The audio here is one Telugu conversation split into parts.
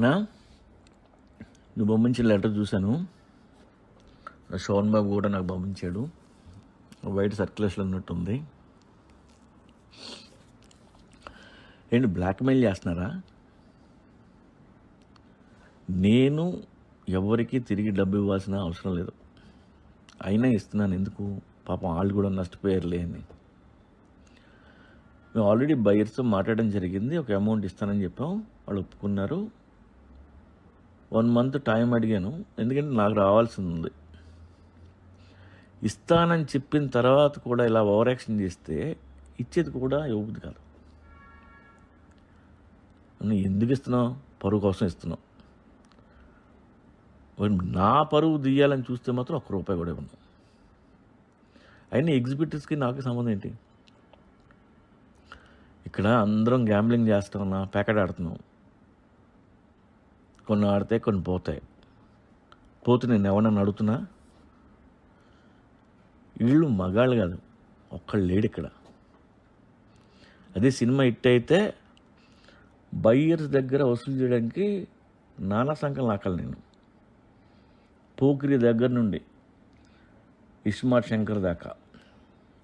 అన్నా నువ్వు పంపించిన లెటర్ చూశాను. షోన్ బాబు కూడా నాకు పంపించాడు. వైట్ సర్క్యులేషన్ ఉన్నట్టుంది ఏంటి బ్లాక్మెయిల్ చేస్తున్నారా? నేను ఎవరికి తిరిగి డబ్బు ఇవ్వాల్సిన అవసరం లేదు. అయినా ఇస్తున్నాను. ఎందుకు? పాపం వాళ్ళు కూడా నష్టపోయారులే అని. మేము ఆల్రెడీ బయర్స్తో మాట్లాడడం జరిగింది. ఒక అమౌంట్ ఇస్తానని చెప్పాం. వాళ్ళు ఒప్పుకున్నారు. వన్ మంత్ టైం అడిగాను. ఎందుకంటే నాకు రావాల్సింది. ఉంది ఇస్తానని చెప్పిన తర్వాత కూడా ఇలా ఓవర్ యాక్షన్ చేస్తే ఇచ్చేది కూడా ఇవ్వదు కాదు. నువ్వు ఎందుకు ఇస్తున్నావు? పరువు కోసం ఇస్తున్నావు. నా పరువు తీయాలని చూస్తే మాత్రం ఒక్క రూపాయి కూడా ఇవ్వను. అయినా ఎగ్జిబిటివ్స్కి నాకు సంబంధం ఏంటి? ఇక్కడ అందరం గ్యాంబ్లింగ్ చేస్తున్నాం ప్యాకెట్ ఆడుతున్నాం. కొన్ని ఆడితే కొన్ని పోతాయి. పోతే నేను ఎవరన్నా అడుగుతున్నా? వీళ్ళు మగాళ్ళు కాదు ఒక్కళ్ళు లేడు ఇక్కడ. అదే సినిమా హిట్ అయితే బయ్యర్స్ దగ్గర వసూలు చేయడానికి నానా సంఖ్యలు నాకాలి నేను. పోకిరి దగ్గర నుండి ఇస్మార్ట్ శంకర్ దాకా.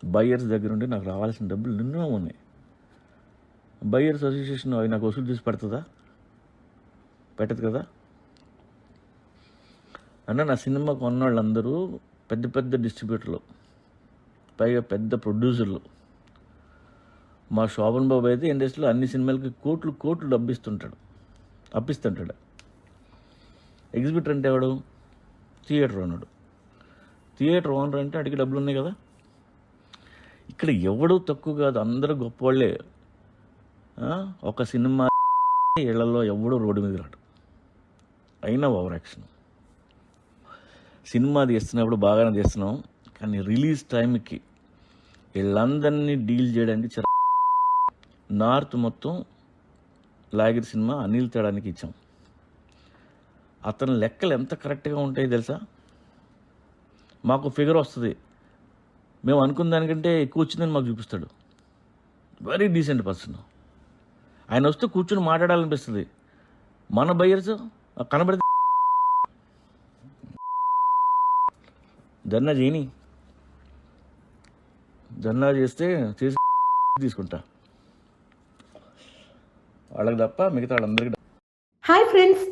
బయ్యర్స్ దగ్గర నుండి నాకు రావాల్సిన డబ్బులు నిన్నో ఉన్నాయి. బయ్యర్స్ అసోసియేషన్ అవి నాకు వసూలు చేసి పెడుతుందా పెట్టదు కదా? అన్న నా సినిమా కొన్న వాళ్ళందరూ పెద్ద పెద్ద డిస్ట్రిబ్యూటర్లు పైగా పెద్ద ప్రొడ్యూసర్లు. మా శోభన్ బాబు అయితే ఇండస్ట్రీలో అన్ని సినిమాలకి కోట్లు కోట్లు డబ్బిస్తుంటాడు. అప్పిస్తుంటాడు. ఎగ్జిబిటర్ అంటే ఎవడు? థియేటర్ ఓనడు థియేటర్ ఓనర్ అంటే అడిగి డబ్బులు ఉన్నాయి కదా? ఇక్కడ ఎవడు తక్కువ కాదు అందరూ గొప్పవాళ్ళే. ఒక సినిమా ఇళ్ళలో ఎవడు రోడ్డు మీద రాడు. అయినా ఓవర్ యాక్షన్. సినిమా తీస్తున్నప్పుడు బాగానే తీస్తున్నాం కానీ రిలీజ్ టైంకి వీళ్ళందరినీ డీల్ చేయడానికి చాలా నార్త్ మొత్తం లాగిరి సినిమా అనిల్ తేడానికి ఇచ్చాం. అతని లెక్కలు ఎంత కరెక్ట్గా ఉంటాయో తెలుసా? మాకు ఫిగర్ వస్తుంది. మేము అనుకున్న దానికంటే ఎక్కువ వచ్చిందని మాకు చూపిస్తాడు. వెరీ డీసెంట్ పర్సన్ ఆయన వస్తే కూర్చొని మాట్లాడాలనిపిస్తుంది. మన బయ్యర్స్ కనబడితే ధర్నా చేయని. ధర్నా చేస్తే చేసి తీసుకుంటా. వాళ్ళకి తప్ప మిగతా వాళ్ళందరికీ హాయ్ ఫ్రెండ్స్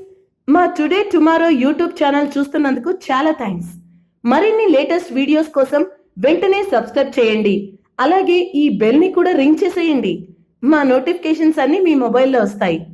మా టుడే టుమారో యూట్యూబ్ ఛానల్ చూస్తున్నందుకు చాలా థ్యాంక్స్. మరిన్ని లేటెస్ట్ వీడియోస్ కోసం వెంటనే సబ్స్క్రైబ్ చేయండి. అలాగే ఈ బెల్ని కూడా రింగ్ చేసేయండి. మా నోటిఫికేషన్స్ అన్ని మీ మొబైల్లో వస్తాయి.